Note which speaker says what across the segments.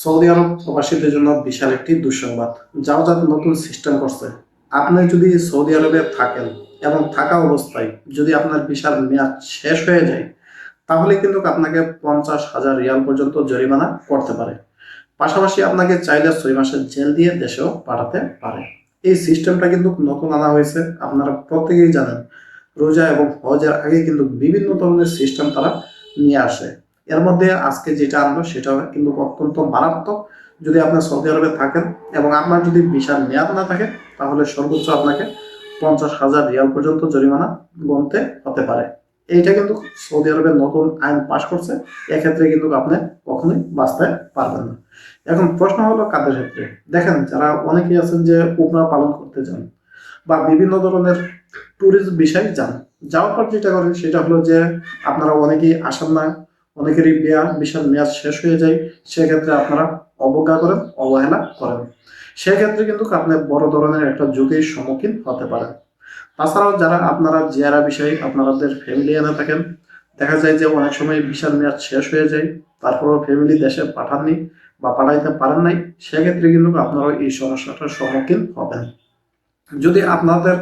Speaker 1: Saudi আরব প্রবাসীদের জন্য বিশাল একটি দুঃসংবাদ, যাও যা নতুন সিস্টেম করছে। আপনি যদি সৌদি আরবে থাকেন এবং থাকা অবস্থায় যদি আপনার বিশাল মেয়াদ শেষ হয়ে যায়, তাহলে কিন্তু আপনাকে পঞ্চাশ হাজার রিয়াল পর্যন্ত জরিমানা করতে পারে। পাশাপাশি আপনাকে চাইলে ছয় মাসের জেল দিয়ে দেশেও পাঠাতে পারে। এই সিস্টেমটা কিন্তু নতুন আনা হয়েছে, আপনারা প্রত্যেকেই জানেন। রোজা এবং হজের আগে কিন্তু বিভিন্ন ধরনের সিস্টেম তারা নিয়ে আসে। এর মধ্যে আজকে যেটা আনলো সেটা কিন্তু অত্যন্ত মারাত্মক। যদি আপনি সৌদি আরবে থাকেন এবং আপনার যদি বিশাল মেয়াদ না থাকে, তাহলে সর্বোচ্চ আপনাকে পঞ্চাশ হাজার রিয়াল পর্যন্ত জরিমানা গুনতে হতে পারে। এইটা কিন্তু সৌদি আরবে নতুন আইন পাশ করছে, এক্ষেত্রে কিন্তু আপনি কখনোই বাঁচতে পারবেন না। এখন প্রশ্ন হলো কাদের ক্ষেত্রে? দেখেন, যারা অনেকেই আছেন যে উপরা পালন করতে যান বা বিভিন্ন ধরনের ট্যুরিস্ট বিষয় যান, যাওয়ার পর যেটা করেন সেটা হলো যে আপনারা অনেকেই আসেন না অনেকেরই বিয়া বিশাল মেয়াদ শেষ হয়ে যায়, সেক্ষেত্রে আপনারা অবজ্ঞা করেন, অবহেলা করেন। সেক্ষেত্রে কিন্তু আপনি বড় ধরনের একটা যুগের সম্মুখীন হতে পারেন। তাছাড়াও যারা আপনারা জিয়ারা বিষয়ে আপনাদের ফ্যামিলি এনে থাকেন, দেখা যায় যে অনেক সময় বিশাল মেয়াদ শেষ হয়ে যায়, তারপরও ফ্যামিলি দেশে পাঠাননি বা পাঠাইতে পারেন নাই, সেক্ষেত্রে কিন্তু আপনারা এই সমস্যাটার সম্মুখীন হবেন। যদি আপনাদের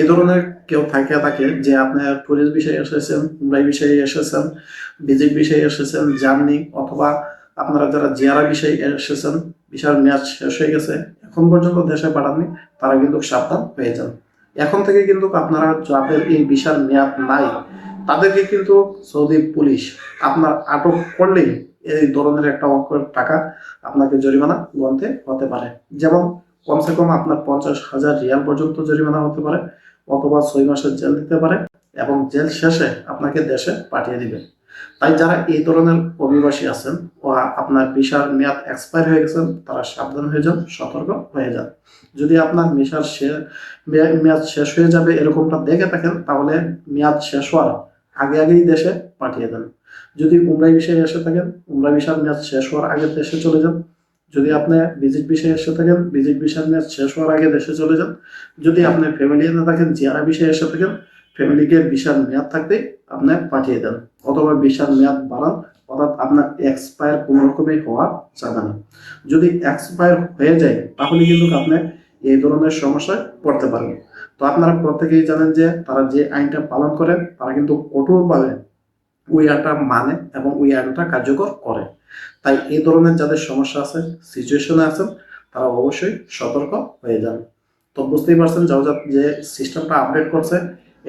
Speaker 1: এ ধরনের কেউ থাকে থাকে যে আপনার টুরিস্ট বিষয়ে এসেছেন, উমরাই বিষয়ে এসেছেন ভিজিট বিষয়ে এসেছেন যাননি অথবা আপনারা যারা জিয়ারা বিষয়ে এসেছেন বিশাল মেয়াদ শেষ হয়ে গেছে, এখন পর্যন্ত দেশে পাঠাননি, তারা কিন্তু সাবধান হয়ে যান। এখন থেকে কিন্তু আপনারা যাদের এই বিশাল মেয়াদ নাই, তাদেরকে কিন্তু সৌদি পুলিশ আপনার আটক করলেই এই ধরনের একটা অঙ্কের টাকা আপনাকে জরিমানা গুনতে হতে পারে। যেমন কমসে কম আপনার পঞ্চাশ হাজার রিয়াল পর্যন্ত জরিমানা হতে পারে, অথবা ছয় মাসের জেল দিতে পারে, এবং জেল শেষে আপনাকে দেশে পাঠিয়ে দিবে। তাই যারা এই ধরনের অভিবাসী আছেন ও আপনার ভিসার মেয়াদ এক্সপায়ার হয়ে গেছেন তারা সাবধান হয়ে যান, সতর্ক হয়ে যান। যদি আপনার ভিসার মেয়াদ শেষ হয়ে যাবে এরকমটা দেখে থাকেন, তাহলে মেয়াদ শেষ হওয়ার আগে আগেই দেশে পাঠিয়ে দেন। যদি উমরা বিষয়ে এসে থাকেন, উমরা ভিসার মেয়াদ শেষ হওয়ার আগে দেশে চলে যান যদি আপনি ভিজিট বিষয়ে এসে থাকেন ভিজিট বিষয়ের মেয়াদ শেষ হওয়ার আগে দেশে চলে যান। যদি আপনি এনে থাকেন জিয়ারা বিষয়ে এসে থাকেন ফ্যামিলিকে বিশাল মেয়াদ থাকতেই আপনি পাঠিয়ে দেন। অথবা বিশাল মেয়াদ বাড়ান, অর্থাৎ আপনার এক্সপায়ার কোনো রকমই হওয়া যাবে না। যদি এক্সপায়ার হয়ে যায়, তাহলে কিন্তু আপনি এই ধরনের সমস্যায় পড়তে পারেন। তো আপনারা প্রত্যেকেই জানেন যে, তারা যে আইনটা পালন করেন, তারা কিন্তু কঠোরভাবে ওই আইনটা মানে এবং ওই আইনটা কার্যকর করে। তাই এই ধরনের যাদের সমস্যা আছে সিচুয়েশনে আছেন, তারা অবশ্যই সতর্ক হয়ে যান। তো বুঝতেই পারছেন যাও যা সিস্টেমটা আপডেট করছে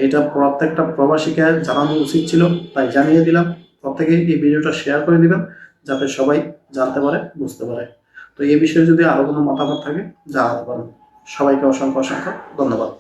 Speaker 1: এটা প্রত্যেকটা প্রবাসীকে জানানো উচিত ছিল, তাই জানিয়ে দিলাম। প্রত্যেকেই এই ভিডিওটা শেয়ার করে দিবেন, যাতে সবাই জানতে পারে, বুঝতে পারে। তো এই বিষয়ে যদি আরও কোনো মতামত থাকে, জানাতে পারেন। সবাইকে অসংখ্য অসংখ্য ধন্যবাদ।